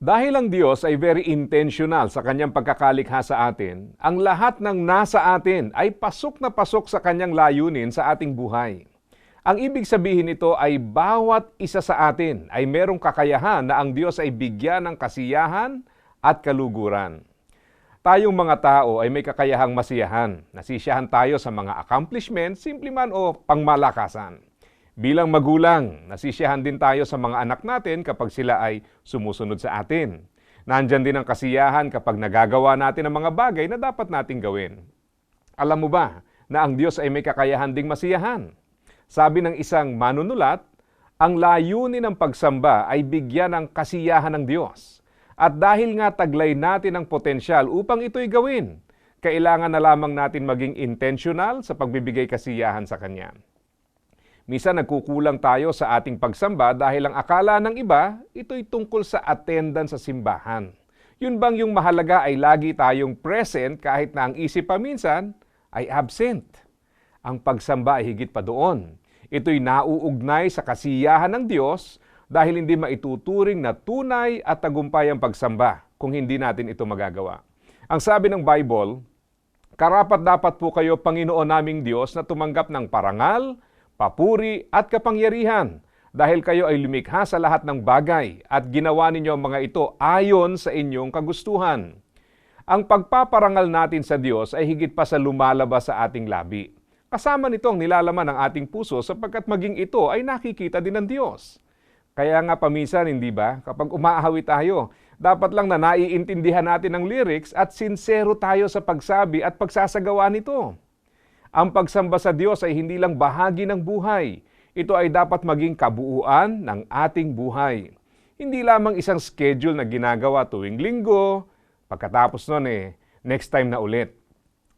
Dahil ang Diyos ay very intentional sa kanyang pagkakalikha sa atin, ang lahat ng nasa atin ay pasok na pasok sa kanyang layunin sa ating buhay. Ang ibig sabihin nito ay bawat isa sa atin ay merong kakayahan na ang Diyos ay bigyan ng kasiyahan at kaluguran. Tayong mga tao ay may kakayahang masiyahan. Nasisiyahan tayo sa mga accomplishments, simple man o pangmalakasan. Bilang magulang, nasisiyahan din tayo sa mga anak natin kapag sila ay sumusunod sa atin. Nandyan din ang kasiyahan kapag nagagawa natin ang mga bagay na dapat nating gawin. Alam mo ba na ang Diyos ay may kakayahan ding masiyahan? Sabi ng isang manunulat, ang layunin ng pagsamba ay bigyan ng kasiyahan ng Diyos. At dahil nga taglay natin ang potensyal upang ito'y gawin, kailangan na lamang natin maging intentional sa pagbibigay kasiyahan sa Kanya. Misa nagkukulang tayo sa ating pagsamba dahil ang akala ng iba, ito'y tungkol sa attendance sa simbahan. Yun bang yung mahalaga ay lagi tayong present kahit na ang isip paminsan ay absent? Ang pagsamba ay higit pa doon. Ito'y nauugnay sa kasiyahan ng Diyos dahil hindi maituturing na tunay at tagumpay ang pagsamba kung hindi natin ito magagawa. Ang sabi ng Bible, Karapat dapat po kayo, Panginoon naming Diyos, na tumanggap ng parangal, papuri at kapangyarihan dahil kayo ay lumikha sa lahat ng bagay at ginawa ninyo ang mga ito ayon sa inyong kagustuhan. Ang pagpaparangal natin sa Diyos ay higit pa sa lumalabas sa ating labi. Kasama nito ang nilalaman ng ating puso sapagkat maging ito ay nakikita din ng Diyos. Kaya nga paminsan, hindi ba, kapag umaahawi tayo, dapat lang na naiintindihan natin ang lyrics at sincero tayo sa pagsabi at pagsasagawa nito. Ang pagsamba sa Diyos ay hindi lang bahagi ng buhay. Ito ay dapat maging kabuuan ng ating buhay. Hindi lamang isang schedule na ginagawa tuwing linggo, pagkatapos nun eh, next time na ulit.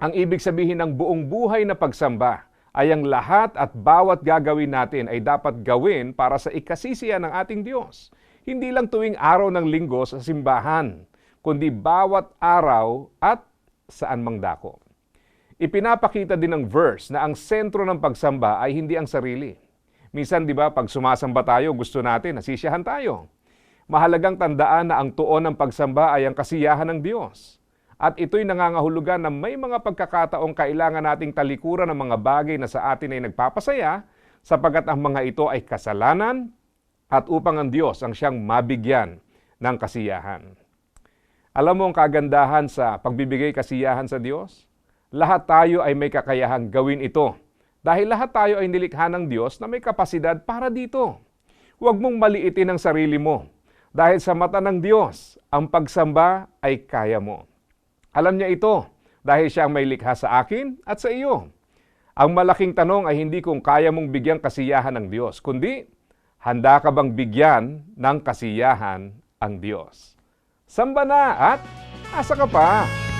Ang ibig sabihin ng buong buhay na pagsamba ay ang lahat at bawat gagawin natin ay dapat gawin para sa ikasisiya ng ating Diyos. Hindi lang tuwing araw ng linggo sa simbahan, kundi bawat araw at saan mang dako. Ipinapakita din ng verse na ang sentro ng pagsamba ay hindi ang sarili. Minsan, di ba, pag sumasamba tayo, gusto natin, nasisiyahan tayo. Mahalagang tandaan na ang tuon ng pagsamba ay ang kasiyahan ng Diyos. At ito'y nangangahulugan na may mga pagkakataong kailangan nating talikuran ng mga bagay na sa atin ay nagpapasaya sapagat ang mga ito ay kasalanan at upang ang Diyos ang siyang mabigyan ng kasiyahan. Alam mo ang kagandahan sa pagbibigay kasiyahan sa Diyos? Lahat tayo ay may kakayahang gawin ito dahil lahat tayo ay nilikha ng Diyos na may kapasidad para dito. Huwag mong maliitin ang sarili mo dahil sa mata ng Diyos, ang pagsamba ay kaya mo. Alam niya ito dahil siya ang may likha sa akin at sa iyo. Ang malaking tanong ay hindi kung kaya mong bigyang kasiyahan ng Diyos, kundi handa ka bang bigyan ng kasiyahan ang Diyos. Samba na at asa ka pa?